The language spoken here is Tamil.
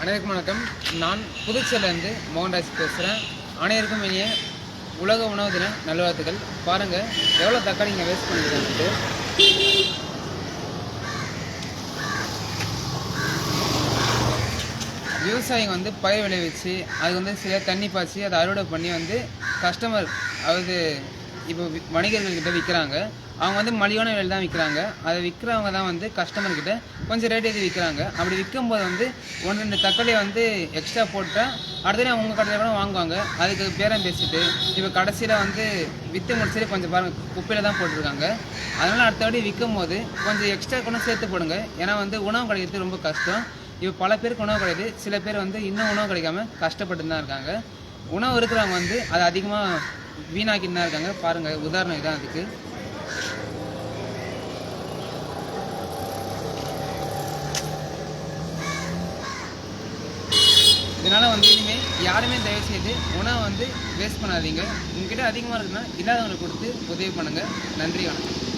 அனைவருக்கும் வணக்கம். நான் புதுச்சேரியிலேருந்து மோகன்ராஜ் பேசுகிறேன் அனைவருக்கும் இனிய உலக உணவு தின நல்வாழ்த்துக்கள். பாருங்கள் எவ்வளோ தக்காளி இங்கே வேஸ்ட் பண்ணிருக்காங்கன்ட்டு. விவசாயிங்க வந்து பயிர் விளைவிச்சு அது வந்து சரியாக தண்ணி பாய்ச்சி அதை அறுவடை பண்ணி வந்து கஸ்டமர் அதாவது இப்போ வணிகர்கள்கிட்ட விற்கிறாங்க அவங்க வந்து மலிவான விலையில் தான் விற்கிறாங்க அதை விற்கிறவங்க தான் வந்து கஸ்டமர்கிட்ட கொஞ்சம் ரேட் ஏற்றி விற்கிறாங்க அப்படி விற்கும்போது வந்து ஒன்று ரெண்டு தக்காளியை வந்து எக்ஸ்ட்ரா போட்டால் அடுத்த அவங்க கடையில் கூட வாங்குவாங்க. அதுக்கு பேரம் பேசிட்டு இப்போ கடைசியில் வந்து விற்று முடிச்சுட்டு கொஞ்சம் பாருங்கள் குப்பையில் தான் போட்டிருக்காங்க. அதனால் அடுத்தபடி விற்கும் போது கொஞ்சம் எக்ஸ்ட்ரா கூட சேர்த்து போடுங்க. ஏன்னா வந்து உணவு கிடைக்கிறது ரொம்ப கஷ்டம். இப்போ பல பேருக்கு உணவு கிடைக்குது சில பேர் வந்து இன்னும் உணவு கிடைக்காம கஷ்டப்பட்டு தான் இருக்காங்க. உணவு இருக்கிறவங்க வந்து அதை அதிகமாக வீணாக்கிட்டு தான் இருக்காங்க. பாருங்கள் உதாரணம் இதான் அதுக்கு. இதனால் வந்து இனிமேல் யாருமே தயவு செய்து உணவை வந்து வேஸ்ட் பண்ணாதீங்க. உங்ககிட்ட அதிகமாக இருக்குன்னா இல்லாதவங்களுக்கு கொடுத்து உதவி பண்ணுங்கள் நன்றி வணக்கம்.